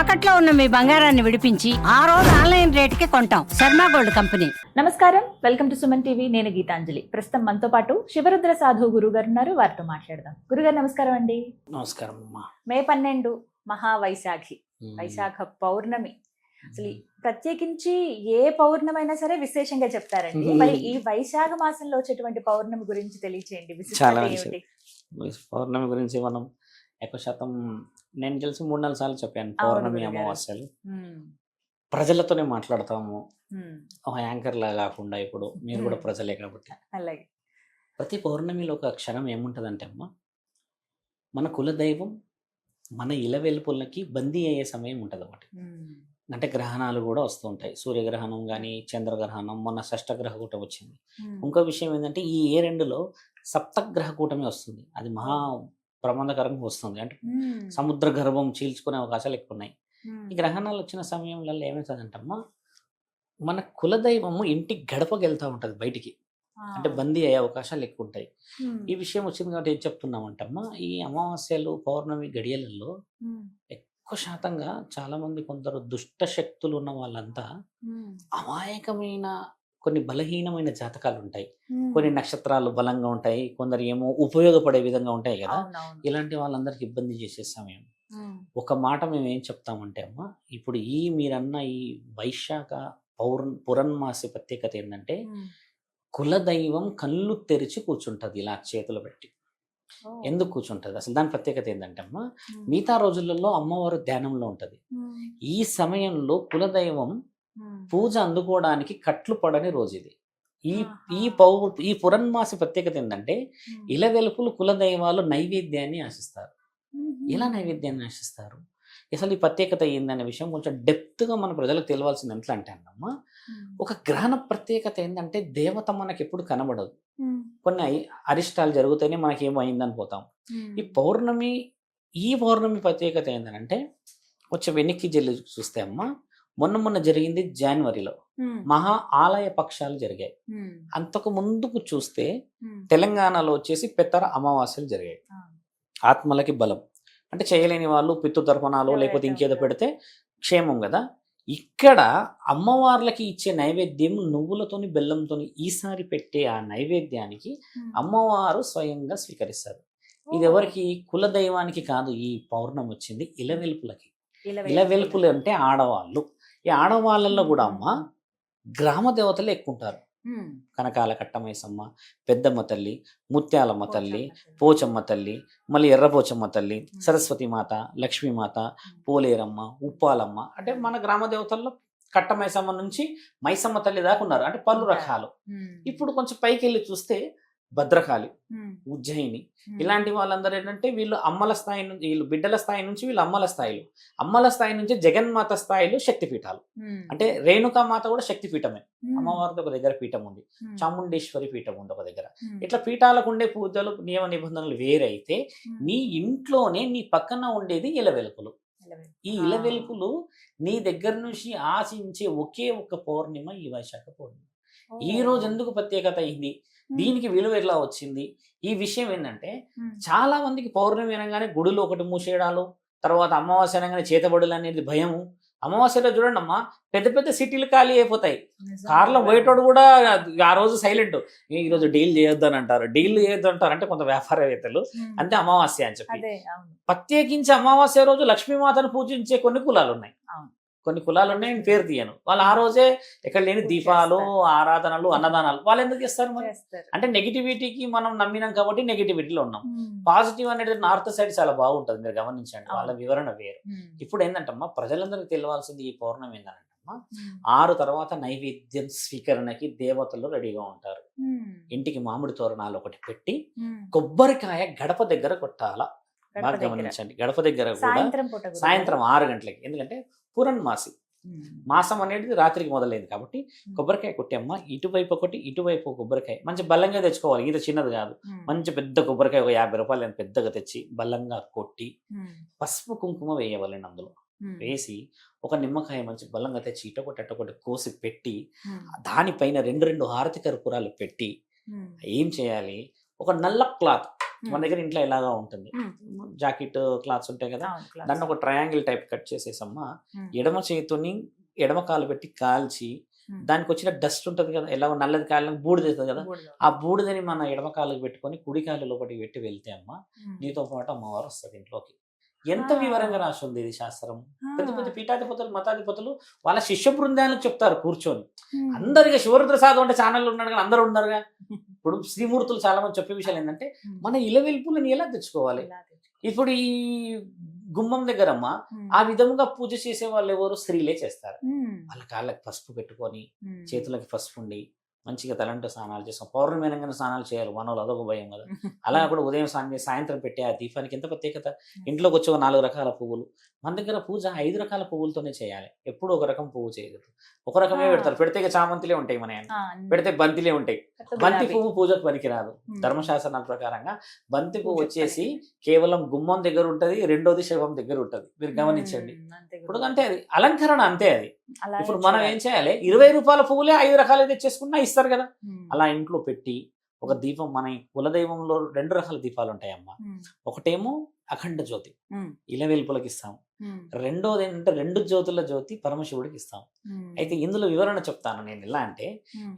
తాకట్లో ఉన్న మీ బంగారాన్ని విడిపించి ఆ రోజు ఆన్లైన్ రేటుకి కొంటాం. Sharma gold company. నమస్కారం. Welcome to Suman TV. నేను గీతాంజలి. ప్రస్తుతం మనతో పాటు శివరుద్ర సాధు గురువు గారు ఉన్నారు. వారితో మాట్లాడదాం. గురుగారు నమస్కారం అండి. నమస్కారం అమ్మా. మే పన్నెండు మహావైశాఖి. వైశాఖ పౌర్ణమి. అసలు ప్రత్యేకించి ఏ పౌర్ణమైనా సరే విశేషంగా చెప్తారండి. మరి ఈ వైశాఖ మాసంలో వచ్చేటువంటి పౌర్ణమి గురించి తెలియచేయండి. చాలా పౌర్ణమి గురించి మనం ఎక్కువ శాతం నేను తెలిసి మూడు నాలుగు సార్లు చెప్పాను పౌర్ణమి. అమావాస్యలు. ప్రజలతోనే మాట్లాడతాము. ఒక యాంకర్ లా కాకుండా ఇప్పుడు మీరు కూడా. ప్రజలే కాబట్టి అలాగే ప్రతి పౌర్ణమిలో ఒక క్షణం ఏముంటుందంటే అమ్మ మన కులదైవం మన ఇల వెలుపులకి బందీ అయ్యే సమయం ఉంటుంది ఒకటి. అంటే గ్రహణాలు కూడా వస్తూ ఉంటాయి సూర్యగ్రహణం కానీ చంద్రగ్రహణం మొన్న షష్టగ్రహ కూటమి వచ్చింది. ఇంకో విషయం ఏంటంటే ఈ ఏ రెండులో సప్తగ్రహ కూటమి వస్తుంది అది మహా ప్రమాదకరంగా వస్తుంది అంటే. సముద్ర గర్భం చీల్చుకునే అవకాశాలు ఎక్కువ ఉన్నాయి. ఈ గ్రహణాలు వచ్చిన సమయంలో ఏమవుతుందంటమ్మా మన కులదైవము ఇంటికి గడపకి వెళ్తూ ఉంటుంది బయటికి. అంటే బందీ అయ్యే అవకాశాలు ఎక్కువ ఉంటాయి. ఈ విషయం వచ్చింది కాబట్టి ఏం చెప్తున్నామంటమ్మా ఈ అమావాస్యలు పౌర్ణమి గడియలలో. ఎక్కువ శాతంగా చాలా మంది కొందరు దుష్ట శక్తులు ఉన్న వాళ్ళంతా. అమాయకమైన కొన్ని బలహీనమైన జాతకాలు ఉంటాయి. కొన్ని నక్షత్రాలు బలంగా ఉంటాయి కొందరు ఏమో ఉపయోగపడే విధంగా ఉంటాయి కదా. ఇలాంటి వాళ్ళందరికి ఇబ్బంది చేసే సమయం. ఒక మాట మేము ఏం చెప్తామంటే అమ్మ ఇప్పుడు ఈ మీరన్న ఈ వైశాఖ పౌర్ పురన్మాసి ప్రత్యేకత ఏంటంటే. కులదైవం కళ్ళు తెరిచి కూర్చుంటది ఇలా చేతులు పెట్టి. ఎందుకు కూర్చుంటది అసలు దాని ప్రత్యేకత ఏంటంటే అమ్మ మ్మ్. మిగతా రోజులలో అమ్మవారు ధ్యానంలో ఉంటది. ఈ సమయంలో కులదైవం. పూజ అందుకోవడానికి కట్లు పడని రోజు ఇది ఈ ఈ. పౌ ఈ పురన్మాసి ప్రత్యేకత ఏంటంటే. ఇలవెలుపులు కులదైవాలు నైవేద్యాన్ని ఆశిస్తారు. ఎలా నైవేద్యాన్ని ఆశిస్తారు అసలు ఈ ప్రత్యేకత ఏందనే విషయం కొంచెం డెప్త్గా మన ప్రజలకు తెలియాల్సింది ఎట్లా అంటే అన్నమ్మా మ్మ్. ఒక గ్రహణ ప్రత్యేకత ఏంటంటే దేవత మనకి ఎప్పుడు కనబడదు. కొన్ని అరిష్టాలు జరిగితేనే మనకి ఏమో అయిందని పోతాం. ఈ పౌర్ణమి ఈ పౌర్ణమి ప్రత్యేకత ఏంటంటే కొంచెం వెనక్కి జల్లి చూస్తే అమ్మ మొన్న మొన్న జరిగింది జనవరిలో. మహా ఆలయ పక్షాలు జరిగాయి. అంతకు ముందుకు చూస్తే. తెలంగాణలో వచ్చేసి పెత్తర అమావాస్యలు జరిగాయి. ఆత్మలకి బలం అంటే చేయలేని వాళ్ళు పితృ తర్పణాలు లేకపోతే ఇంకేదో పెడితే క్షేమం కదా ఇక్కడ అమ్మవార్లకి ఇచ్చే నైవేద్యం నువ్వులతోని బెల్లంతోని ఈసారి పెట్టే ఆ నైవేద్యానికి మ్మ్. అమ్మవారు స్వయంగా స్వీకరిస్తారు ఇది ఎవరికి కులదైవానికి కాదు ఈ పౌర్ణమి వచ్చింది ఇలవెల్పులకి ఇలవేల్పులు. ఇలవెల్పులు అంటే ఆడవాళ్ళు ఈ ఆడవాళ్ళల్లో కూడా అమ్మ గ్రామ దేవతలు ఎక్కువ ఉంటారు. కనకాల కట్టమైసమ్మ పెద్దమ్మ తల్లి ముత్యాలమ్మ తల్లి పోచమ్మ తల్లి మళ్ళీ ఎర్రపోచమ్మ తల్లి సరస్వతి మాత లక్ష్మీమాత పోలేరమ్మ ఉప్పాలమ్మ అంటే మన గ్రామ దేవతల్లో కట్టమైసమ్మ నుంచి మైసమ్మ తల్లి దాకా ఉన్నారు. అంటే పలు రకాలు. ఇప్పుడు కొంచెం పైకి వెళ్ళి చూస్తే భద్రకాళి. ఉజ్జయిని. ఇలాంటి వాళ్ళందరూ ఏంటంటే వీళ్ళు అమ్మల స్థాయి నుంచి వీళ్ళు బిడ్డల స్థాయి నుంచి వీళ్ళు అమ్మల స్థాయిలు అమ్మల స్థాయి నుంచి జగన్మాత స్థాయిలు శక్తిపీఠాలు. అంటే రేణుకామాత కూడా శక్తిపీఠమే మ్మ్. అమ్మవారిది ఒక దగ్గర పీఠం ఉంది. చాముండేశ్వరి పీఠం ఉంది ఒక దగ్గర. ఇట్లా పీఠాలకు ఉండే పూజలు నియమ నిబంధనలు వేరైతే. నీ ఇంట్లోనే నీ పక్కన ఉండేది ఇలవెలుపులు ఇలవేల్పు. ఈ. ఇలవెలుపులు నీ దగ్గర నుంచి ఆశించే ఒకే ఒక్క పౌర్ణిమ ఈ వైశాఖ పౌర్ణిమ ఈ రోజు ఎందుకు ప్రత్యేకత అయింది. దీనికి విలువ ఎలా వచ్చింది? ఈ విషయం ఏంటంటే. చాలా మందికి పౌర్ణమి అనగానే గుడిలో ఒకటి మూసేయడాలు తర్వాత అమావాస్య అనగానే చేతబడులు అనేది భయము. అమావాస్యలో చూడండి అమ్మా పెద్ద పెద్ద సిటీలు ఖాళీ అయిపోతాయి. కార్లో పోయేటోడు కూడా ఆ రోజు సైలెంట్. ఈ రోజు డీల్ చేయొద్దు అని అంటారు. డీల్ చేయొద్దు అంటారు అంటే కొంత వ్యాపారవేత్తలు. అంతే అమావాస్య అని చెప్పి. ప్రత్యేకించి అమావాస్య రోజు లక్ష్మీమాతను పూజించే కొన్ని కులాలు ఉన్నాయి. కొన్ని కులాలు ఉన్నాయి నేను పేరు తీయను వాళ్ళు ఆ రోజే ఎక్కడ లేని దీపాలు. ఆరాధనలు అన్నదానాలు వాళ్ళు ఎందుకు చేస్తారు మరి. అంటే నెగిటివిటీకి మనం నమ్మినాం కాబట్టి నెగిటివిటీలో ఉన్నాం. పాజిటివ్ అనేది నార్త్ సైడ్ చాలా బాగుంటుంది మీరు గమనించండి వాళ్ళ. వివరణ వేరు. ఇప్పుడు ఏంటంటమ్మా ప్రజలందరికీ తెలియాల్సింది ఈ పౌర్ణమి ఏంటంటమ్మా మ్మ్. ఆరు తర్వాత నైవేద్యం స్వీకరణకి దేవతలు రెడీగా ఉంటారు. ఇంటికి మామిడి తోరణాలు ఒకటి పెట్టి. కొబ్బరికాయ గడప దగ్గర కొట్టాల బాగా. గమనించండి గడప దగ్గర కూడా. సాయంత్రం ఆరు గంటలకి ఎందుకంటే పురన్మాసి మ్మ్. మాసం అనేది రాత్రికి మొదలైంది కాబట్టి కొబ్బరికాయ కొట్టేమ్మ ఇటువైపు ఒకటి ఇటువైపు కొబ్బరికాయ మంచి బలంగా తెచ్చుకోవాలి ఇది చిన్నది కాదు. మంచి పెద్ద కొబ్బరికాయ ఒక యాభై రూపాయలు పెద్దగా తెచ్చి బలంగా కొట్టి. పసుపు కుంకుమ వేయవాలండి అందులో. వేసి ఒక నిమ్మకాయ మంచి బలంగా తెచ్చి ఇటొకటి అటొకటి కోసి పెట్టి. దానిపైన రెండు రెండు హారతి కర్పూరాలు పెట్టి. ఏం చేయాలి ఒక నల్ల క్లాత్ మన దగ్గర ఇంట్లో ఎలాగా ఉంటుంది. జాకెట్ క్లాత్స్ ఉంటాయి కదా. దాన్ని ఒక ట్రయాంగిల్ టైప్ కట్ చేసేసమ్మా. ఎడమ చేతిని ఎడమ కాలు పెట్టి కాల్చి. దానికి వచ్చిన డస్ట్ ఉంటుంది కదా ఎలా నల్లది కాలిన బూడిద కదా. ఆ బూడిదని మన ఎడమ కాలుకి పెట్టుకొని కుడి కాలు లోపలికి పెట్టి వెళ్తే అమ్మ. నీతో పాటు అమ్మవారు వస్తుంది ఇంట్లోకి ఎంత. వివరంగా రాసి ఉంది ఇది శాస్త్రం. పెద్ద పెద్ద పీఠాధిపతులు మతాధిపతులు వాళ్ళ శిష్య బృందాలకు చెప్తారు కూర్చొని ఉమ్. అందరిగా శివరుద్రసాదం అంటే ఛానల్ ఉన్నాడు కానీ అందరూ ఉన్నారుగా ఇప్పుడు శ్రీమూర్తులు చాలా మంది చెప్పే విషయాలు ఏంటంటే. మన ఇలవెల్పులను ఎలా తెచ్చుకోవాలి. ఇప్పుడు ఈ గుమ్మం దగ్గరమ్మ. ఆ విధంగా పూజ చేసే వాళ్ళు ఎవరు స్త్రీలే చేస్తారు. వాళ్ళ కాళ్ళకి పసుపు పెట్టుకొని. చేతులకి పసుపు ఉండి మంచిగా తలంటూ స్నానాలు చేస్తాం. పౌర్ణమి అనగానే స్నానాలు చేయాలి. మనోళ్ళు అదొక భయం కదా. అలా కూడా ఉదయం స్నానం చేసి సాయంత్రం పెట్టే ఆ దీపానికి ఎంత ప్రత్యేకత? ఇంట్లోకి వచ్చే ఒక నాలుగు రకాల పువ్వులు. మన దగ్గర పూజ ఐదు రకాల పువ్వులతోనే చేయాలి. ఎప్పుడు ఒక రకం పువ్వు చేయదు ఒక రకమే. పెడతారు. పెడితే చామంతిలే ఉంటాయి మన. పెడితే బంతిలే ఉంటాయి. బంతి. పువ్వు పూజకు పనికిరాదు. ధర్మశాస్త్రాల ప్రకారంగా బంతి పువ్వు వచ్చేసి. కేవలం గుమ్మం దగ్గర ఉంటది రెండోది శవం దగ్గర ఉంటది. మీరు గమనించండి. ఇప్పుడు. అంటే అది. అలంకరణ అంతే అది. ఇప్పుడు మనం. ఏం చేయాలి? ఇరవై రూపాయల పువ్వులే ఐదు రకాలు తెచ్చేసుకున్నా ఇస్తారు కదా. అలా ఇంట్లో పెట్టి ఒక దీపం మన కులదైవంలో రెండు రకాల దీపాలు ఉంటాయమ్మా. ఒకటేమో అఖండ జ్యోతి ఉమ్. ఇలవెల్పులకి ఇస్తాం. రెండోది ఏంటంటే రెండు జ్యోతుల జ్యోతి పరమశివుడికి ఇస్తాం. అయితే ఇందులో వివరణ చెప్తాను నేను ఎలా అంటే.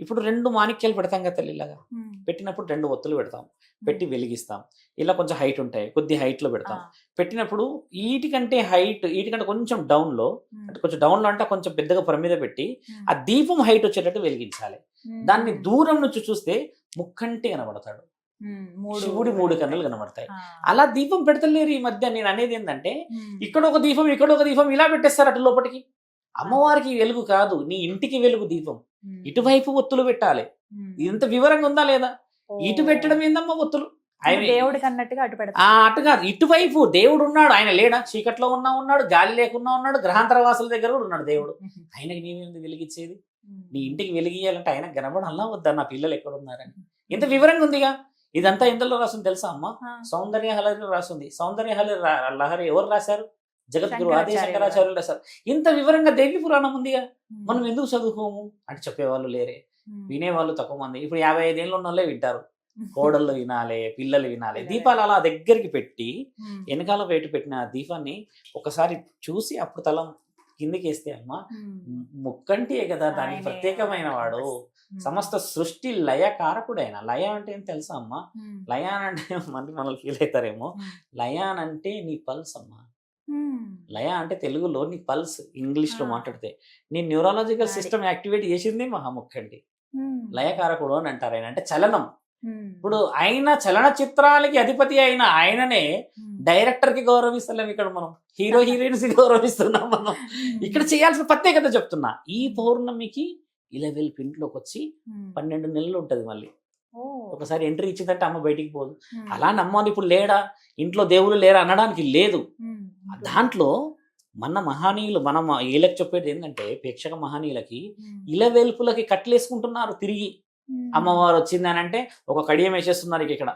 ఇప్పుడు రెండు మాణిక్యాలు పెడతాం కదా తల్లి ఇలాగా ఉమ్. పెట్టినప్పుడు రెండు ఒత్తులు పెడతాం పెట్టి వెలిగిస్తాం ఇలా కొంచెం హైట్ ఉంటాయి కొద్ది height లో పెడతాం. పెట్టినప్పుడు వీటికంటే హైట్ వీటికంటే కొంచెం డౌన్లో ఉమ్. అంటే కొంచెం డౌన్లో అంటే కొంచెం పెద్దగా పొర మీద పెట్టి. ఆ దీపం హైట్ వచ్చేటట్టు వెలిగించాలి. దాన్ని దూరం నుంచి చూస్తే ముక్కంటి కనబడతాడు శివుడి మూడు కన్నులు కనబడతాయి. అలా దీపం పెడతలేరు ఈ మధ్య నేను అనేది ఏంటంటే. ఇక్కడ ఒక దీపం ఇక్కడ ఒక దీపం ఇలా పెట్టేస్తారు అటు లోపలికి అమ్మవారికి వెలుగు కాదు నీ ఇంటికి వెలుగు దీపం. ఇటువైపు ఒత్తులు పెట్టాలి. ఇంత వివరంగా ఉందా లేదా. ఇటు పెట్టడం ఏందమ్మా ఒత్తులు ఆయన దేవుడికి అన్నట్టుగా అటు ఆ పెడతా అటు కాదు ఇటువైపు దేవుడు ఉన్నాడు ఆయన లేడా? చీకట్లో ఉన్నా ఉన్నాడు గాలి లేకున్నా ఉన్నాడు గ్రహాంతర వాసుల దగ్గర కూడా ఉన్నాడు దేవుడు. ఆయనకి నీవేంది వెలిగించేది నీ ఇంటికి వెలిగియాలంటే ఆయన కనబడాలా వద్దా? నా పిల్లలు ఎక్కడ ఉన్నారని. ఇంత వివరంగా ఉందిగా? ఇదంతా ఎందులో రాసింది తెలుసా అమ్మ? సౌందర్య హలరి రాసింది. సౌందర్య హలరి రా- లహరి ఎవరు రాశారు? జగద్గురు ఆది శంకరాచార్యులు శంకరాచార్యులు రాశారు. ఇంత వివరంగా దేవి పురాణం ఉందిగా? మనం ఎందుకు చదువుకోము? అంటే చెప్పేవాళ్ళు లేరే. వినేవాళ్ళు తక్కువ మంది. ఇప్పుడు యాభై ఐదేళ్ళు ఉన్న వాళ్ళే వింటారు. కోడళ్ళు వినాలి పిల్లలు వినాలి. దీపాలు అలా దగ్గరికి పెట్టి వెనకాల వేటు పెట్టిన ఆ దీపాన్ని ఒకసారి చూసి అప్పుడు తల కిందికి వేస్తే అమ్మ ముక్కంటియే కదా దానికి ప్రత్యేకమైన వాడు. సమస్త సృష్టి లయ కారకుడైన. లయ అంటే ఏం తెలుసా అమ్మ? లయ అని అంటే మంది మనల్ని ఫీల్ అవుతారేమో లయ అని అంటే నీ పల్స్ అమ్మా. లయ అంటే తెలుగులో నీ పల్స్ ఇంగ్లీష్లో. మాట్లాడితే. నీ న్యూరాలజికల్. సిస్టమ్ యాక్టివేట్ చేసింది మహాముఖండి. లయకారకుడు అని అంటారు ఆయన. అంటే చలనం. ఇప్పుడు ఆయన చలన చిత్రాలకి అధిపతి అయిన ఆయననే డైరెక్టర్కి గౌరవిస్తలేం ఇక్కడ మనం. హీరో హీరోయిన్స్కి గౌరవిస్తున్నాం మనం. ఇక్కడ చేయాల్సిన ప్రత్యేకత చెప్తున్నా. ఈ పౌర్ణమికి ఇలా వెళ్ళి ఇంట్లోకి వచ్చి పన్నెండు నెలలు ఉంటది మళ్ళీ. ఒకసారి ఎంట్రీ ఇచ్చిందంటే అమ్మ బయటికి పోదు. అలా నమ్మాలి ఇప్పుడు లేడా? ఇంట్లో దేవుడు లేరా అనడానికి లేదు. దాంట్లో మన మహనీయులు మనం వీళ్ళకి చెప్పేది ఏంటంటే ప్రేక్షక మహనీయులకి ఇలవేల్పులకి కట్లేసుకుంటున్నారు తిరిగి. అమ్మవారు వచ్చింది అని అంటే ఒక కడియం వేసేస్తున్నారు ఇక ఇక్కడ.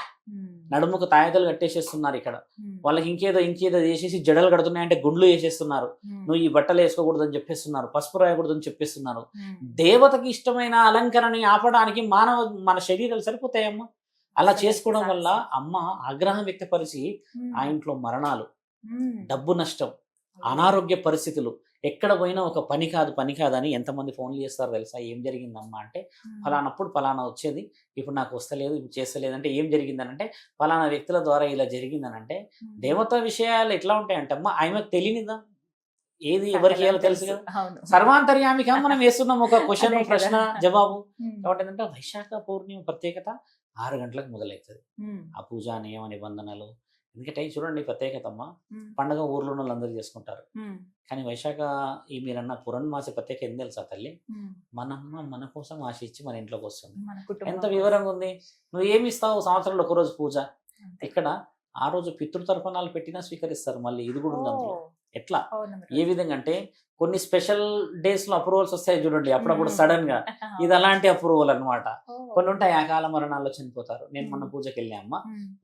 నడుముకు తాయతలు కట్టేసేస్తున్నారు ఇక్కడ. వాళ్ళకి ఇంకేదో ఇంకేదో చేసేసి జడలు కడుతున్నాయంటే గుండ్లు వేసేస్తున్నారు. నువ్వు ఈ బట్టలు వేసుకోకూడదని చెప్పేస్తున్నారు పసుపు రాయకూడదని చెప్పేస్తున్నారు. దేవతకి ఇష్టమైన అలంకరణని ఆపడానికి మానవ మన శరీరాలు సరిపోతాయమ్మా? అలా చేసుకోవడం వల్ల అమ్మ ఆగ్రహం వ్యక్తపరిచి ఆ ఇంట్లో మరణాలు డబ్బు నష్టం అనారోగ్య పరిస్థితులు ఎక్కడ పోయినా ఒక పని కాదు పని కాదని ఎంతమంది ఫోన్లు చేస్తారు తెలుసా? ఏం జరిగిందమ్మా అంటే ఫలానప్పుడు ఫలానా వచ్చేది ఇప్పుడు నాకు వస్తలేదు ఇప్పుడు చేస్తలేదు అంటే ఏం జరిగిందనంటే ఫలానా వ్యక్తుల ద్వారా ఇలా జరిగిందనంటే దేవతా విషయాలు ఎట్లా ఉంటాయంటే అమ్మా ఆమెకు తెలియనిదా? ఏది ఎవరికి చేయాలో తెలుసు కదా. సర్వాంతర్యామిగా మనం వేస్తున్నాం ఒక క్వశ్చన్. ప్రశ్న జవాబు. కాబట్టి ఏంటంటే వైశాఖ పౌర్ణమి ప్రత్యేకత ఆరు గంటలకు మొదలవుతుంది. ఆ పూజ నియమ నిబంధనలు ఎందుకంటే చూడండి ప్రత్యేకత అమ్మ పండగ ఊర్లో ఉన్న వాళ్ళందరూ చేసుకుంటారు కానీ వైశాఖ ఈ మీరన్న పురణ్మాసి ప్రత్యేక ఏం తెలుసా తల్లి? మనమ్మ మన కోసం ఆశించి మన ఇంట్లోకి వస్తుంది. ఎంత వివరంగా ఉంది? నువ్వు ఏమి ఇస్తావు సంవత్సరంలో ఒక రోజు పూజ. ఇక్కడ ఆ రోజు పితృతర్పణాలు పెట్టినా స్వీకరిస్తారు మళ్ళీ. ఇది కూడా ఉంది అందులో. ఎట్లా? ఏ. విధంగా అంటే కొన్ని స్పెషల్ డేస్లో అప్రూవల్స్ వస్తాయి చూడండి అప్పుడప్పుడు. సడన్గా ఇది అలాంటి అప్రూవల్ అన్నమాట. ఓ. కొన్ని ఉంటాయి ఆ కాల మరణాల్లో చనిపోతారు. నేను మొన్న. పూజకి వెళ్ళా అమ్మ.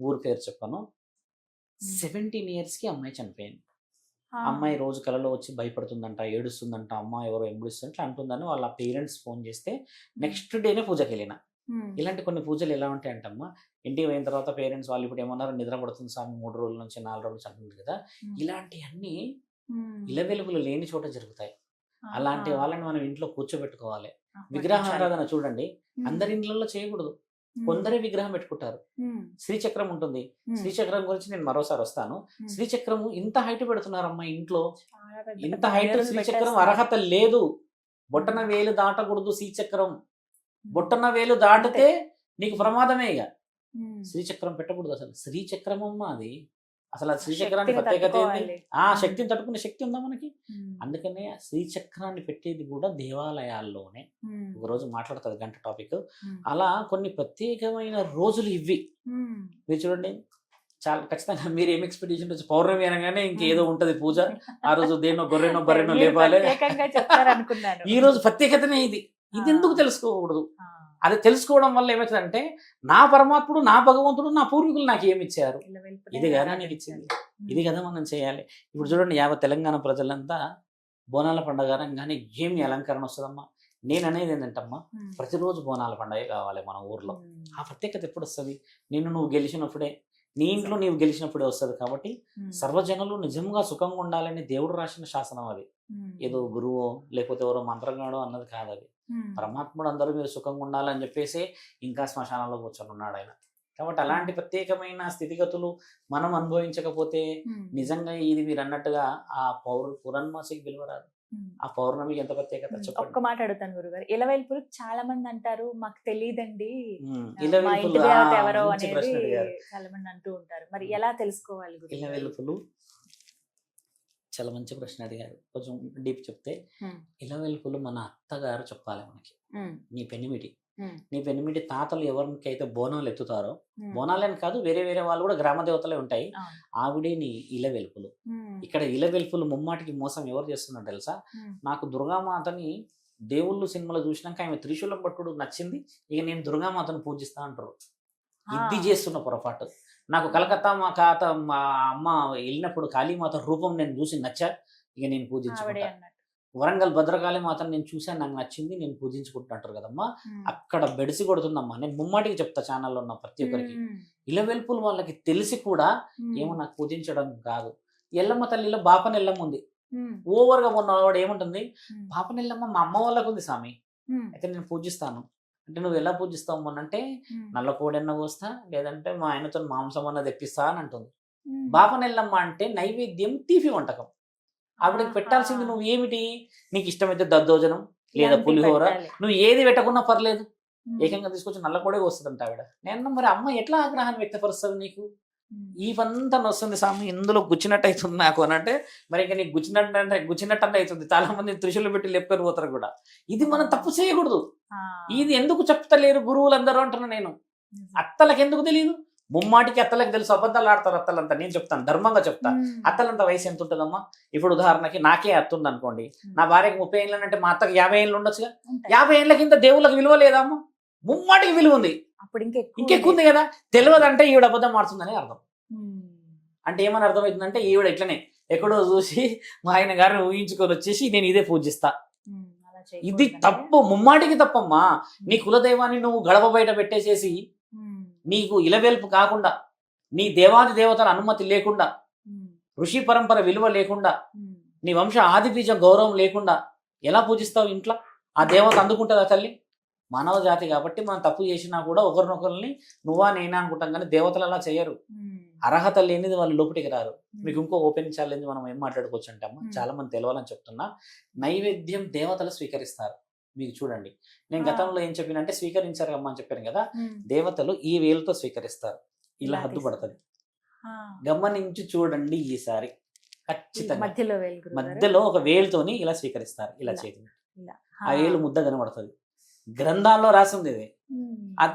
ఊరు పేరు చెప్పను. సెవెంటీన్ ఇయర్స్కి అమ్మాయి చనిపోయింది. అమ్మాయి రోజు కలలో వచ్చి భయపడుతుందంట ఏడుస్తుందంట అమ్మ ఎవరో ఎంబడిస్తుంది ఇట్లా అంటుందని వాళ్ళ పేరెంట్స్ ఫోన్ చేస్తే నెక్స్ట్ డేనే పూజకి వెళ్ళిన. ఇలాంటి కొన్ని పూజలు ఎలా ఉంటాయి అంటమ్మా ఇంటికి పోయిన తర్వాత పేరెంట్స్ వాళ్ళు ఇప్పుడు ఏమన్నారు నిద్ర పడుతుంది స్వామి మూడు రోజుల నుంచి నాలుగు రోజుల నుంచి అంటుంది కదా. ఇలాంటివన్నీ ఉమ్. ఇల వెలుగులు లేని చోట జరుగుతాయి అలాంటి. వాళ్ళని మనం ఇంట్లో కూర్చోబెట్టుకోవాలి. విగ్రహారాధన చూడండి. అందరి ఇండ్లలో చేయకూడదు. కొందరే విగ్రహం పెట్టుకుంటారు. శ్రీచక్రం ఉంటుంది. శ్రీచక్రం గురించి నేను మరోసారి వస్తాను. శ్రీచక్రము ఇంత హైట్ పెడుతున్నారమ్మా ఇంట్లో. ఇంత హైట్ శ్రీచక్రం. అర్హత లేదు. బొట్టన వేలు దాటకూడదు శ్రీచక్రం. బొట్టన వేలు దాటితే నీకు ప్రమాదమే ఇక. శ్రీచక్రం పెట్టకూడదు అసలు. శ్రీచక్రం అమ్మా అది. అసలు ఆ శ్రీచక్రానికి ప్రత్యేకత ఏంది. ఆ. శక్తిని తట్టుకునే శక్తి ఉందా మనకి. అందుకనే శ్రీచక్రాన్ని పెట్టేది కూడా దేవాలయాల్లోనే. ఒక రోజు మాట్లాడుతుంది గంట టాపిక్. అలా కొన్ని ప్రత్యేకమైన రోజులు ఇవి. మీరు చూడండి చాలా ఖచ్చితంగా మీరు ఏం ఎక్స్పెక్టేషన్ వచ్చి పౌర్ణమి అనగానే ఇంకేదో ఉంటది పూజ ఆ రోజు దేనో గొర్రెనో బర్రెనో లేపాలి ఈ రోజు ప్రత్యేకతనే ఇది ఇది ఎందుకు తెలుసుకోకూడదు. అది తెలుసుకోవడం వల్ల ఏమవుతుందంటే నా పరమాత్ముడు నా భగవంతుడు నా పూర్వీకులు నాకు ఏమి ఇచ్చారు ఇది కదా నీకు ఇచ్చింది. ఇది కదా మనం చేయాలి ఇప్పుడు చూడండి యావత్ తెలంగాణ ప్రజలంతా బోనాల పండుగ అనగానే ఏమి అలంకరణ వస్తుందమ్మా నేను అనేది ఏంటంటమ్మా. ప్రతిరోజు బోనాల పండుగ కావాలి మన ఊర్లో. ఆ ప్రత్యేకత ఎప్పుడు వస్తుంది నిన్ను నువ్వు గెలిచినప్పుడే నీ ఇంట్లో నీవు గెలిచినప్పుడే వస్తుంది కాబట్టి. సర్వజనులు నిజంగా సుఖంగా ఉండాలని దేవుడు రాసిన శాసనం అది. ఏదో గురువో లేకపోతే ఎవరో మంత్రంగాడో అన్నది కాదు అది. పరమాత్ముడు అందరూ మీరు సుఖంగా ఉండాలని చెప్పేసి ఇంకా శ్మశానంలో కూర్చొని ఉన్నాడు ఆయన. కాబట్టి అలాంటి ప్రత్యేకమైన స్థితిగతులు మనం అనుభవించకపోతే. నిజంగా ఇది మీరు అన్నట్టుగా ఆ పౌర్ పురన్మాసికి విలువరాదు. ఆ పౌర్ణమికి ఎంత ప్రత్యేకత ఒక్క మాట అడుగుతాను గురుగారు. ఇలవేల్పులు చాలా మంది అంటారు మాకు తెలియదండి ఎవరో అనేది. చాలా మంది అంటూ ఉంటారు. మరి ఎలా తెలుసుకోవాలి? ఇలవెల్పులు చాలా మంచి ప్రశ్న అడిగారు కొంచెం డీప్ చెప్తే ఉమ్. ఇలవెల్పులు మన అత్తగారు చెప్పాలి మనకి. నీ పెనిమిటి. నీ పెనిమిటి తాతలు ఎవరికైతే బోనాలు ఎత్తుతారో. బోనాలని కాదు వేరే వేరే వాళ్ళు కూడా గ్రామ దేవతలే ఉంటాయి. ఆవిడే నీ ఇలవెల్పులు ఉమ్. ఇక్కడ ఇలవెల్పులు ముమ్మాటికి మోసం ఎవరు చేస్తున్నారు తెలుసా. నాకు దుర్గామాతని దేవుళ్ళు సినిమాలో చూసినాక ఆమె త్రిశూలం పట్టుడు నచ్చింది ఇక నేను దుర్గామాతను పూజిస్తా అంటారు ఇది. చేస్తున్న పొరపాటు నాకు కలకత్తా మా కాత మా అమ్మ వెళ్ళినప్పుడు కాళీమాత రూపం నేను చూసి నచ్చా ఇక నేను పూజించుకుంటా వరంగల్ భద్రకాళి మాతను నేను చూశాను నాకు నచ్చింది నేను పూజించుకుంటుంటారు కదమ్మా. అక్కడ బెడిసి కొడుతుందమ్మా నేను ముమ్మాటికి చెప్తా ఛానల్లో ఉన్న ప్రతి ఒక్కరికి. ఇలవెల్పులు వాళ్ళకి తెలిసి కూడా. ఏమో నాకు పూజించడం కాదు ఎల్లమ్మ తల్లిలో బాపన ఎల్లమ్మ ఉంది. ఓవర్గా ఉన్న వాడు ఏముంటుంది ఉమ్. పాపన ఎల్లమ్మ మా అమ్మ వాళ్ళకు ఉంది స్వామి. అయితే నేను పూజిస్తాను అంటే నువ్వు ఎలా పూజిస్తావు మొన్న అంటే ఉమ్. నల్ల కోడెన్న కోస్తా లేదంటే మా ఆయనతో మాంసం అన్న తెప్పిస్తా అని అంటుంది. బాపనెల్లమ్మ అంటే నైవేద్యం తీపి వంటకం ఆవిడకి పెట్టాల్సింది. నువ్వు ఏమిటి నీకు ఇష్టమైతే దద్దోజనం లేదా పులిహోర. నువ్వు ఏది పెట్టకున్నా పర్లేదు. ఏకంగా తీసుకొచ్చి నల్ల కోడే వస్తుందంట ఆవిడ నేను మరి అమ్మ ఎట్లా ఆగ్రహాన్ని వ్యక్తపరుస్తుంది నీకు పంతా వస్తుంది స్వామి ఇందులో గుచ్చినట్టు అవుతుంది నాకు అని అంటే మరి ఇంకా నీకు గుచ్చినట్టు అంటే గుచ్చినట్టు అంటే అవుతుంది చాలా మంది త్రిశూలు పెట్టి లేపుకొని పోతారు కూడా. ఇది మనం తప్పు చేయకూడదు. ఇది ఎందుకు చెప్తలేరు గురువులందరూ అంటున్నా నేను. అత్తలకు ఎందుకు తెలియదు ముమ్మాటికి అత్తలకు తెలుసు అబద్ధాలు ఆడతారు అత్తలంతా. నేను చెప్తాను ధర్మంగా చెప్తా. ఉమ్. అత్తలంత వయసు ఎంత ఉంటుందమ్మా? ఇప్పుడు ఉదాహరణకి నాకే అత్త ఉంది అనుకోండి. నా భార్యకి ముప్పై ఏళ్ళు అంటే మా అత్తకి యాభై ఏళ్ళు ఉండొచ్చుగా. యాభై ఏళ్ళ కింద దేవుళ్ళకి విలువ లేదమ్మా ముమ్మాటికి విలువ ఉంది. అప్పుడు ఇంకెక్కువ ఇంకెక్కువ ఉంది కదా తెలియదంటే ఈవిడ అబద్ధం ఆడుతుందని అర్థం. అంటే ఏమని అర్థమవుతుందంటే ఈవిడ ఇట్లనే ఎక్కడో చూసి మా ఆయన గారిని ఊహించుకొని వచ్చేసి నేను ఇదే పూజిస్తా ఇది. తప్పు ముమ్మాటికి తప్పమ్మా నీ కులదైవాన్ని నువ్వు గడప బయట పెట్టేసేసి. నీకు ఇలవేల్పు కాకుండా నీ దేవాది దేవతల అనుమతి లేకుండా. ఋషి పరంపర విలువ లేకుండా. నీ వంశ ఆదిబీజం గౌరవం లేకుండా ఎలా పూజిస్తావు ఇంట్లో ఆ దేవత అందుకుంటుందా తల్లి మానవ జాతి కాబట్టి మనం తప్పు చేసినా కూడా ఒకరినొకరిని నువ్వా నేనా అనుకుంటాం కానీ దేవతలు అలా చేయరు. ఉమ్. అర్హత లేనిది వాళ్ళు లోపలికి రారు. ఉమ్. మీకు ఇంకో ఓపెన్ ఛాలెంజ్ మనం ఏం మాట్లాడుకోవచ్చు అంటే అమ్మ Hmm. చాలా మంది తెలవాలని చెప్తున్నా. నైవేద్యం దేవతలు స్వీకరిస్తారు. మీకు చూడండి. నేను. గతంలో ఏం చెప్పినంటే స్వీకరించారు అమ్మ అని చెప్పాను కదా. దేవతలు ఈ వేలుతో స్వీకరిస్తారు. ఇలా ఇలా హద్దు పడుతుంది. ఆ. గమనించి చూడండి ఈసారి. ఖచ్చితంగా. మధ్యలో మధ్యలో ఒక వేలుతోని ఇలా స్వీకరిస్తారు. ఇలా. చేతి ఆ. వేలు ముద్ద కనబడుతుంది. గ్రంథాల్లో రాసింది ఇది.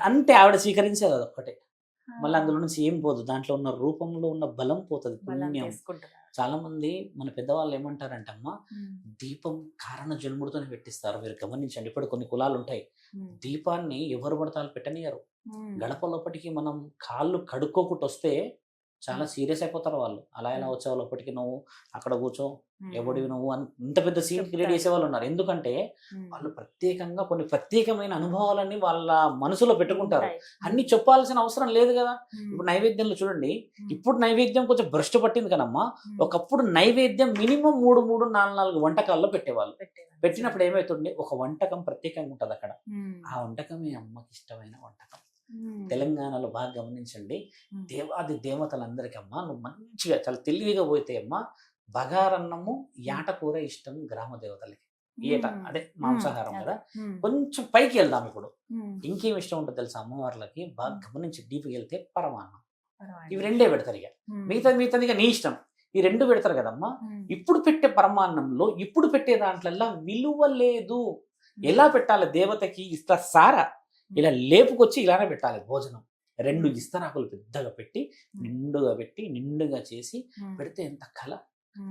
అంటే ఆవిడ స్వీకరించేది అది ఒక్కటే మళ్ళీ అందులో నుంచి ఏం పోదు. దాంట్లో ఉన్న రూపంలో ఉన్న బలం పోతుంది పుణ్యం. చాలా మంది మన పెద్దవాళ్ళు ఏమంటారంటే అమ్మ దీపం కారణ జన్ముడితోనే పెట్టిస్తారు. మీరు గమనించండి. ఇప్పుడు కొన్ని కులాలు ఉంటాయి దీపాన్ని ఎవరు పడతాలు పెట్టనియరు గడప లోపటికి మనం కాళ్ళు కడుక్కోకుండా వస్తే చాలా సీరియస్ అయిపోతారు వాళ్ళు అలా ఎలా Hmm. వచ్చావు లోపలికి నువ్వు అక్కడ కూర్చో. ఎవడివి నువ్వు అని ఇంత పెద్ద సీన్ క్రియేట్. చేసే వాళ్ళు ఉన్నారు ఎందుకంటే. వాళ్ళు ప్రత్యేకంగా కొన్ని ప్రత్యేకమైన అనుభవాలన్నీ వాళ్ళ మనసులో పెట్టుకుంటారు. అన్ని చెప్పాల్సిన అవసరం లేదు కదా. ఇప్పుడు నైవేద్యంలో చూడండి. ఇప్పుడు నైవేద్యం కొంచెం భ్రష్టు పట్టింది కదమ్మా. ఒకప్పుడు నైవేద్యం మినిమం మూడు మూడు నాలుగు నాలుగు వంటకాల్లో పెట్టేవాళ్ళు. పెట్టినప్పుడు ఏమవుతుంది ఒక వంటకం ప్రత్యేకంగా ఉంటుంది అక్కడ. ఆ వంటకమే అమ్మకి ఇష్టమైన వంటకం. తెలంగాణలో బాగా గమనించండి. దేవాది దేవతలందరికీ అమ్మా నువ్వు మంచిగా చాలా తెలివిగా పోతే అమ్మా బగారన్నము యాటకూర ఇష్టం గ్రామ దేవతలకి ఉమ్. అదే మాంసాహారం. కదా. కొంచెం పైకి వెళ్దాం ఇప్పుడు. ఇంకేం ఇష్టం ఉంటుంది తెలుసా అమ్మవార్లకి బాగా. గమనించి డీప్కి వెళ్తే పరమాన్నం. ఇవి రెండే పెడతారు ఇక. మిగతా మిగతాది ఇక నీ ఇష్టం ఈ రెండు పెడతారు కదమ్మా. ఇప్పుడు పెట్టే పరమాన్నంలో ఇప్పుడు పెట్టే దాంట్లల్లో విలువ లేదు ఎలా పెట్టాలి దేవతకి ఇస్తా సారా ఇలా లేపుకొచ్చి ఇలానే పెట్టాలి భోజనం. రెండు ఇస్తరాకులు పెద్దగా పెట్టి నిండుగా పెట్టి నిండుగా చేసి. పెడితే ఎంత కళ.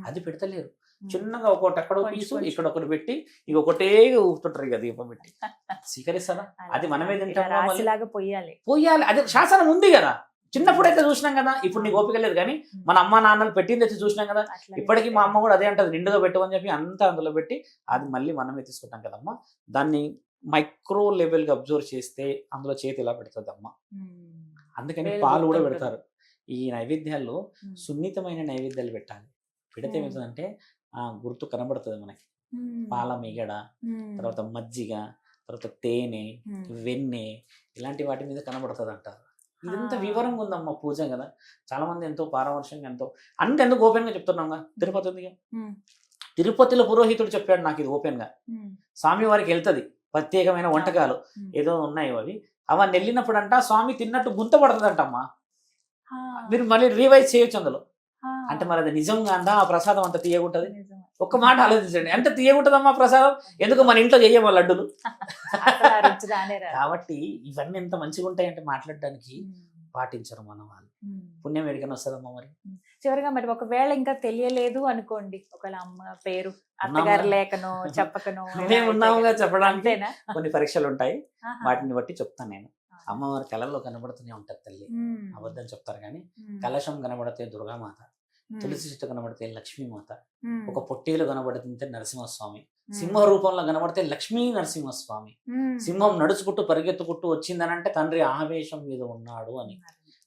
అది పెడతలేరు. చిన్నగా ఒకటి అక్కడ పీసు. ఇక్కడ ఒకటి పెట్టి ఇక ఒకటే ఊపుతుంటారు ఇక దీపం పెట్టి. స్వీకరిస్తారా అది మనమే? రాశిలాగా పొయ్యాలి. పోయాలి అదే శాసనం ఉంది కదా. చిన్నప్పుడు అయితే చూసినాం కదా. ఇప్పుడు నీకు ఓపిక లేదు కానీ మన అమ్మ నాన్నలు పెట్టింది అయితే చూసినాం కదా. ఇప్పటికీ మా అమ్మ కూడా అదే అంటది. నిండుగా పెట్టమని చెప్పి అంతా అందులో పెట్టి అది మళ్ళీ మనమే తీసుకుంటాం కదమ్మా. దాన్ని మైక్రో లెవెల్గా అబ్జర్వ్ చేస్తే అందులో చేతి ఇలా పెడుతుంది అమ్మ. అందుకని పాలు కూడా. పెడతారు ఈ నైవేద్యాల్లో. సున్నితమైన నైవేద్యాలు పెట్టాలి పెడితే. ఏమవుతుందంటే ఆ గుర్తు కనబడుతుంది మనకి. పాల మిగడ. తర్వాత మజ్జిగ తర్వాత తేనె. వెన్నె ఇలాంటి వాటి మీద కనబడుతుంది అంటారు ఇదంతా. వివరంగా ఉందమ్మా పూజ కదా చాలా మంది ఎంతో పారవర్షంగా ఎంతో అంత ఎందుకు ఓపెన్గా చెప్తున్నాంగా తిరుపతి. తిరుపతిలో పురోహితుడు చెప్పాడు నాకు ఇది ఓపెన్గా. స్వామి వారికి వెళ్తది ప్రత్యేకమైన వంటకాలు. ఏదో ఉన్నాయి అవి అవన్నీ వెళ్ళినప్పుడు అంట స్వామి తిన్నట్టు గుంత పడుతుందంటమ్మా. మీరు మళ్ళీ రివైజ్ చేయొచ్చు అందులో. అంటే మరి అది నిజంగా అందా ఆ ప్రసాదం అంత తీయగుంటది. ఒక్క మాట ఆలోచించండి ఎంత తీయగుంటదమ్మా ప్రసాదం ఎందుకు మన ఇంట్లో చెయ్యమా లడ్డులు. కాబట్టి ఇవన్నీ ఎంత మంచిగా ఉంటాయంటే మాట్లాడడానికి. పాటించరు మన వాళ్ళు. పుణ్యం ఎడికని వస్తుందమ్మా మరి చివరిగా మరి ఒకవేళ ఇంకా తెలియలేదు అనుకోండి ఒకవేళ అమ్మ పేరు అత్తగారు. లేకనో చెప్పకనో మేము ఉన్నాముగా చెప్పడానికి కొన్ని పరీక్షలు ఉంటాయి. వాటిని బట్టి చెప్తాను నేను అమ్మవారి కళల్లో కనబడుతూనే ఉంటది తల్లి. అబద్ధం చెప్తారు కానీ. కలశం కనబడితే దుర్గామాత. తులసి చెట్టు కనబడితే లక్ష్మీమాత. ఒక పొట్టేలు కనబడితే నరసింహస్వామి. సింహ రూపంలో కనబడితే లక్ష్మీ నరసింహస్వామి. సింహం నడుచుకుంటూ పరిగెత్తుకుంటూ వచ్చిందనంటే తండ్రి ఆవేశం మీద ఉన్నాడు అని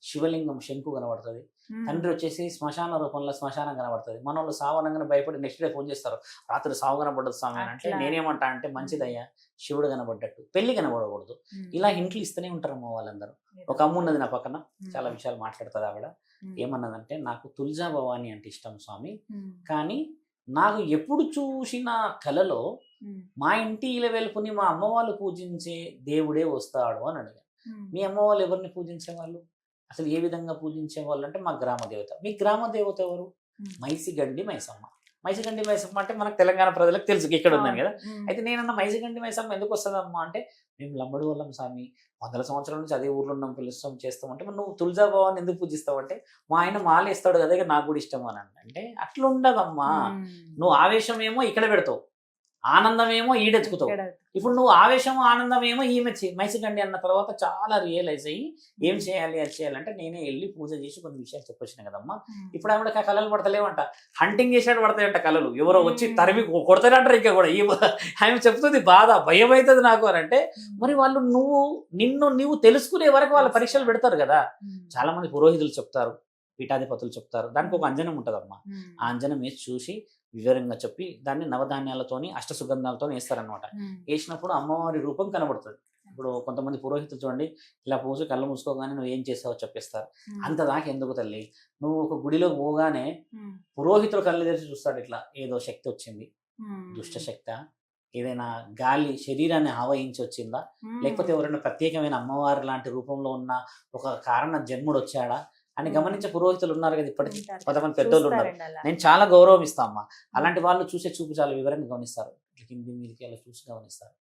శివలింగం శంకు కనబడుతుంది. తండ్రి వచ్చేసి శ్మశాన రూపంలో శ్మశానం కనబడుతుంది మన వాళ్ళు సావనంగానే భయపడి నెక్స్ట్ డే ఫోన్ చేస్తారు రాత్రి సావు కనబడదు స్వామి అని అంటే. నేనేమంటా అంటే మంచిదయ్యా శివుడు కనబడ్డట్టు పెళ్ళి కనబడకూడదు. ఇలా ఇంట్లో ఇస్తూనే ఉంటారు అమ్మ వాళ్ళందరూ ఒక అమ్మ ఉన్నది నా పక్కన. చాలా విషయాలు మాట్లాడుతుంది ఆవిడ. ఏమన్నదంటే నాకు తుల్జా భవాని అంటే ఇష్టం స్వామి. కానీ నాకు ఎప్పుడు చూసిన కలలో. మా ఇంటి వెలుపుని మా అమ్మ వాళ్ళు పూజించే దేవుడే వస్తాడు అని అడిగాను. మీ అమ్మ వాళ్ళు ఎవరిని పూజించే వాళ్ళు అసలు ఏ విధంగా పూజించే వాళ్ళు అంటే మా గ్రామ దేవత మీ గ్రామ దేవత ఎవరు. మైసిగండి మైసమ్మ మైసిగండి మైసమ్మ అంటే మనకు తెలంగాణ ప్రజలకు తెలుసు ఇక్కడ ఉందని కదా. అయితే నేనన్న మైసిగండి మైసమ్మ ఎందుకు వస్తుందమ్మా అంటే మేము లంబడి వాళ్ళం స్వామి వందల సంవత్సరాల నుంచి అదే ఊర్లో ఉన్నాం పిలుస్తాం చేస్తాం అంటే నువ్వు తులజా భవాన్ని ఎందుకు పూజిస్తావు అంటే మా ఆయన మాల ఇస్తాడు కదా ఇక నాకు కూడా ఇష్టం అని. అంటే అట్లా ఉండదమ్మా. నువ్వు ఆవేశం ఏమో ఇక్కడ పెడతావు ఆనందం ఏమో ఈడెత్తుకుతావు. ఇప్పుడు నువ్వు ఆవేశం ఆనందం ఏమో ఈమె చే- మైసిగండి అన్న తర్వాత చాలా రియలైజ్ అయ్యి ఏం చేయాలి అది చేయాలంటే నేనే వెళ్ళి పూజ చేసి కొన్ని విషయాలు చెప్పొచ్చిన కదమ్మా. ఇప్పుడు ఆవిడ కళలు పడతలేవంట. హంటింగ్ చేసాడు పడతాయంట కళలు. ఎవరో వచ్చి. తరిమి కొడతారంటారు ఇంకా కూడా. ఈ ఆమె చెప్తుంది బాధ భయం అవుతుంది నాకు అని అంటే మరి వాళ్ళు నువ్వు నిన్ను నువ్వు తెలుసుకునే వరకు వాళ్ళ పరీక్షలు పెడతారు కదా. చాలా మంది పురోహితులు చెప్తారు పీఠాధిపతులు చెప్తారు. దానికి ఒక అంజనం ఉంటుందమ్మా. ఆ అంజనం వేసి చూసి వివరంగా చెప్పి దాన్ని నవధాన్యాలతోని అష్టసుగంధాలతో వేస్తారనమాట ఉమ్. వేసినప్పుడు అమ్మవారి రూపం కనబడుతుంది ఇప్పుడు కొంతమంది పురోహితులు చూడండి ఇలా పూసి కళ్ళు మూసుకోగానే నువ్వు ఏం చేసావో చెప్పిస్తారు. అంత దాకా ఎందుకు తల్లి నువ్వు ఒక గుడిలో పోగానే. పురోహితులు కళ్ళు తెరిచి చూస్తాడు ఇట్లా ఏదో శక్తి వచ్చింది. దుష్ట శక్త ఏదైనా గాలి శరీరాన్ని ఆవహించి వచ్చిందా. లేకపోతే ఎవరైనా ప్రత్యేకమైన అమ్మవారి లాంటి రూపంలో ఉన్న ఒక కారణ జన్ముడు వచ్చాడా అని గమనించే పురోహితులు ఉన్నారు కదా ఇప్పటికీ. కొంతమంది పెద్దోళ్ళు ఉన్నారు. నేను చాలా గౌరవం ఇస్తా అమ్మా అలాంటి వాళ్ళు చూసే చూపు చాలా వివరంగా గమనిస్తారు కింది మీదకి అలా చూసి గమనిస్తారు.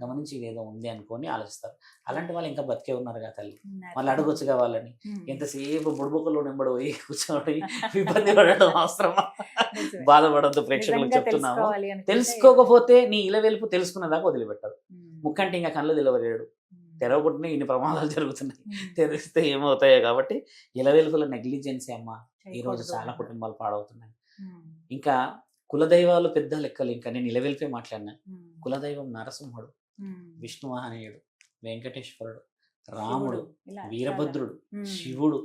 గమనించి ఏదో ఉంది అనుకొని ఆలోచిస్తారు అలాంటి వాళ్ళు ఇంకా బతికే ఉన్నారు కదా తల్లి. వాళ్ళు అడగొచ్చుగా వాళ్ళని ఉమ్. ఎంతసేపు బుడుబుక్కలు నెంబడి పోయి కూర్చోడి ఇబ్బంది పడడం అవసరమా. బాధపడద్దు ప్రేక్షకులు చెప్తున్నాము తెలుసుకోకపోతే నీ ఇల వెలుపు తెలుసుకున్న దాకా వదిలిపెట్టదు. ముక్కంటే ఇంకా కళ్ళు తెలవలేడు. తెరవకుండానే ఇన్ని ప్రమాదాలు జరుగుతున్నాయి. తెరిస్తే ఏమవుతాయో కాబట్టి ఇలవెలుపుల నెగ్లిజెన్సీ అమ్మ ఈ రోజు చాలా కుటుంబాలు పాడవుతున్నాయి. ఇంకా కులదైవాలు పెద్ద లెక్కలు. ఇంకా నేను ఇలవెల్పే మాట్లాడినా. కులదైవం నరసింహుడు విష్ణువాహనీయుడు వెంకటేశ్వరుడు రాముడు వీరభద్రుడు శివుడు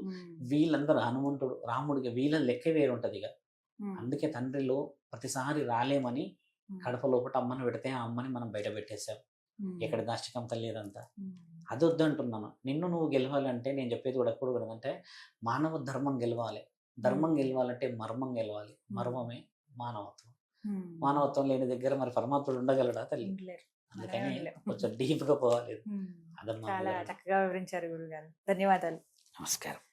వీళ్ళందరూ హనుమంతుడు రాముడికి వీళ్ళ లెక్క వేరు ఉంటది ఇక అందుకే తండ్రిలో ప్రతిసారి రాలేమని కడప లోపల అమ్మని పెడితే ఆ అమ్మని మనం బయట పెట్టేశాం. ఎక్కడ దాష్టికం తల్లిదంతా. అది వద్దంటున్నాను నిన్ను నువ్వు గెలవాలంటే నేను చెప్పేది కూడా ఎప్పుడు కూడా అంటే మానవ ధర్మం గెలవాలి. ధర్మం గెలవాలంటే మర్మం గెలవాలి. మర్మమే మానవత్వం. మానవత్వం లేని దగ్గర మరి పరమాత్ముడు ఉండగలడా తల్లి? అందుకని. కొంచెం డీప్గా పోవాలి చాలా చక్కగా వివరించారు గురుగారు. ధన్యవాదాలు. నమస్కారం.